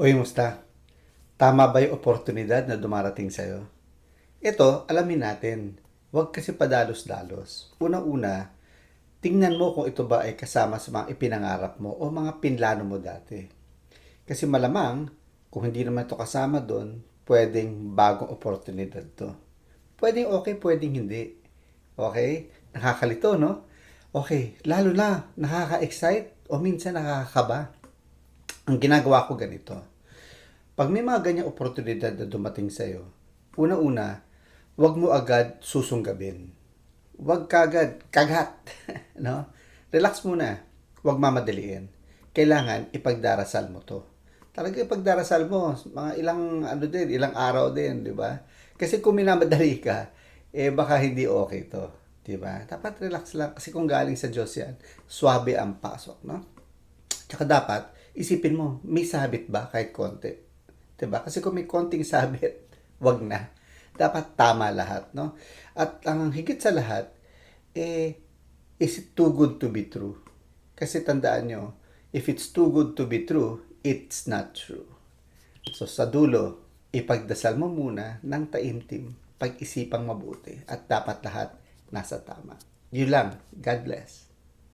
Uy, musta? Tama ba yung oportunidad na dumarating sa'yo? Ito, alamin natin. Huwag kasi padalos-dalos. Unang-una, tingnan mo kung ito ba ay kasama sa mga ipinangarap mo o mga pinlano mo dati. Kasi malamang, kung hindi naman ito kasama doon, pwedeng bagong oportunidad to. Pwedeng okay, pwedeng hindi. Okay? Nakakalito, no? Okay, lalo na, nakaka-excite o minsan nakakakaba. Ang ginagawa ko ganito. Pag may mga ganyang oportunidad na dumating sa'yo, una-una, huwag mo agad susunggabin. Huwag kagad, kagat. no? Relax muna. Huwag mamadaliin. Kailangan ipagdarasal mo to. Talaga ipagdarasal mo, mga ilang ano din, ilang araw din, di ba? Kasi kung minamadali ka, eh baka hindi okay to. Di ba? Dapat relax lang. Kasi kung galing sa Diyos yan, swabe ang pasok, no? Tsaka dapat, isipin mo, may sabit ba kahit konti? 'Di ba? Kasi kung may konting sabit, wag na. Dapat tama lahat, no? At ang higit sa lahat, eh, is it too good to be true? Kasi tandaan nyo, if it's too good to be true, it's not true. So sa dulo, ipagdasal mo muna ng taimtim, pag-isipang mabuti, at dapat lahat nasa tama. Yun lang. God bless.